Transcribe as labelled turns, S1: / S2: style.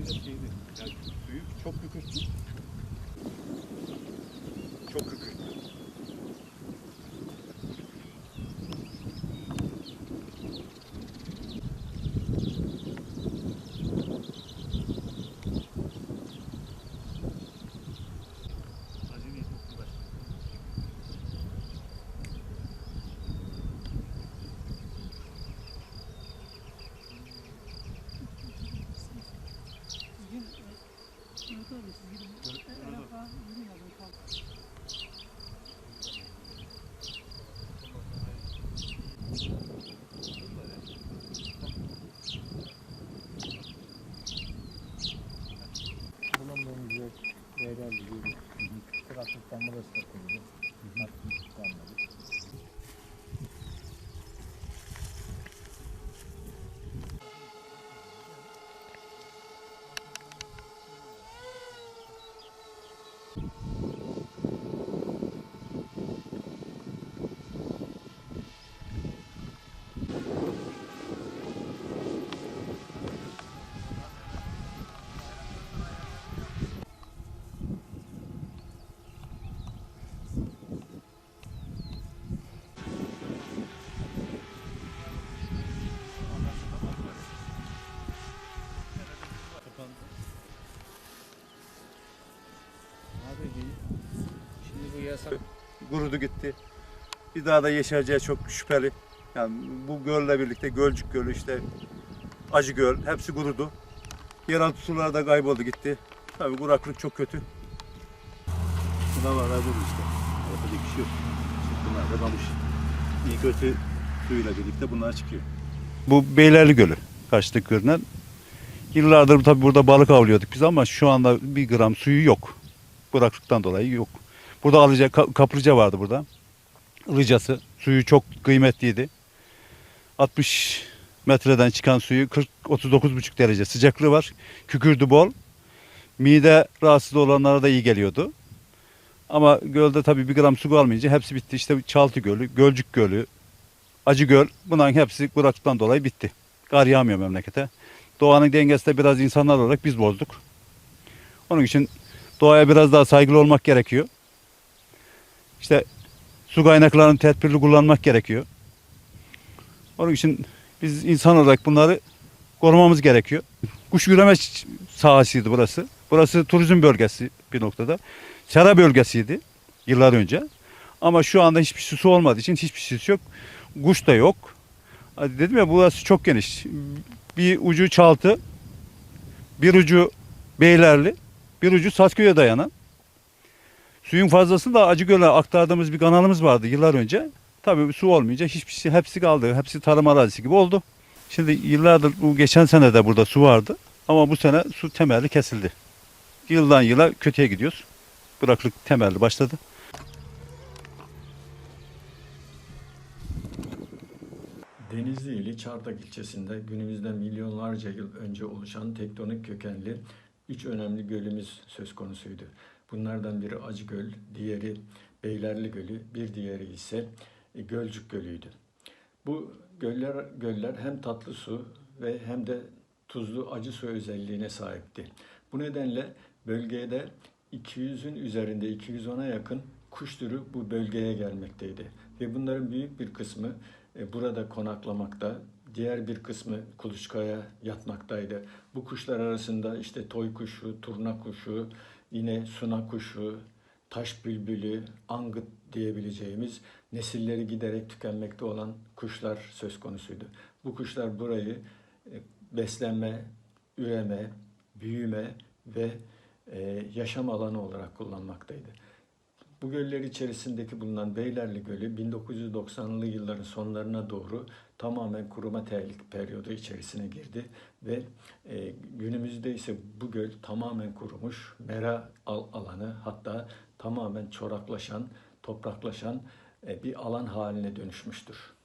S1: Biraz şeydi. Yani suyu çok kükürttü. Çok kükürttü.
S2: Bulunduğumuz yer değerli gibi. Trafikten burası
S3: Kurudu gitti. Bir daha da yeşereceği çok şüpheli. Yani bu gölle birlikte Gölcük Gölü işte Acı Göl hepsi kurudu. Yeraltı suları da kayboldu gitti. Tabii kuraklık çok kötü. Buna var ha işte. Yapacak bir şey yok. Bunlar da kamış. İyi kötü suyuyla birlikte bunlar çıkıyor. Bu Beylerli Gölü. Kaçtık görünen. Yıllardır tabii burada balık avlıyorduk biz ama şu anda bir gram suyu yok. Kuraklıktan dolayı yok. Burada alıca, ka- kaplıca vardı burada. Ilıcası. Suyu çok kıymetliydi. 60 metreden çıkan suyu 40 39,5 derece sıcaklığı var. Kükürdü bol. Mide rahatsız olanlara da iyi geliyordu. Ama gölde tabii bir gram su kalmayınca hepsi bitti. İşte Çaltı Gölü, Gölcük Gölü, Acı Göl bunların hepsi kuraklıktan dolayı bitti. Kar yağmıyor memlekete. Doğanın dengesi de biraz insanlar olarak biz bozduk. Onun için doğaya biraz daha saygılı olmak gerekiyor. İşte su kaynaklarını tedbirli kullanmak gerekiyor. Onun için biz insan olarak bunları korumamız gerekiyor. Kuş üreme ç- sahasıydı burası. Burası turizm bölgesi bir noktada. Sera bölgesiydi yıllar önce. Ama şu anda hiçbir su olmadığı için hiçbir şey yok. Kuş da yok. Dedim ya burası çok geniş. Bir ucu Çaltı, bir ucu Beylerli, bir ucu Sasköy'e dayanan. Suyun fazlası da Acıgöl'e aktardığımız bir kanalımız vardı yıllar önce. Tabii su olmayınca hiçbir şey hepsi kaldı. Hepsi tarım arazisi gibi oldu. Şimdi yıllardır bu geçen sene de burada su vardı. Ama bu sene su temelli kesildi. Yıldan yıla kötüye gidiyoruz. Kuraklık temelli başladı.
S4: Denizli ili Çardak ilçesinde günümüzden milyonlarca yıl önce oluşan tektonik kökenli üç önemli gölümüz söz konusuydu. Bunlardan biri Acıgöl, diğeri Beylerli Gölü, bir diğeri ise e, Gölcük Gölü'ydü. Bu göller, göller hem tatlı su ve hem de tuzlu acı su özelliğine sahipti. Bu nedenle bölgede 200'ün üzerinde 210'a yakın kuş türü bu bölgeye gelmekteydi. Ve bunların büyük bir kısmı e, burada konaklamakta, diğer bir kısmı kuluçkaya yatmaktaydı. Bu kuşlar arasında işte toy kuşu, turna kuşu, yine suna kuşu, taş bülbülü, angıt diyebileceğimiz nesilleri giderek tükenmekte olan kuşlar söz konusuydu. Bu kuşlar burayı e, beslenme, üreme, büyüme ve e, yaşam alanı olarak kullanmaktaydı. Bu göller içerisindeki bulunan Beylerli Gölü 1990'lı yılların sonlarına doğru tamamen kuruma tehlike periyodu içerisine girdi ve e, günümüzde ise bu göl tamamen kurumuş, mera al- alanı hatta tamamen çoraklaşan, topraklaşan e, bir alan haline dönüşmüştür.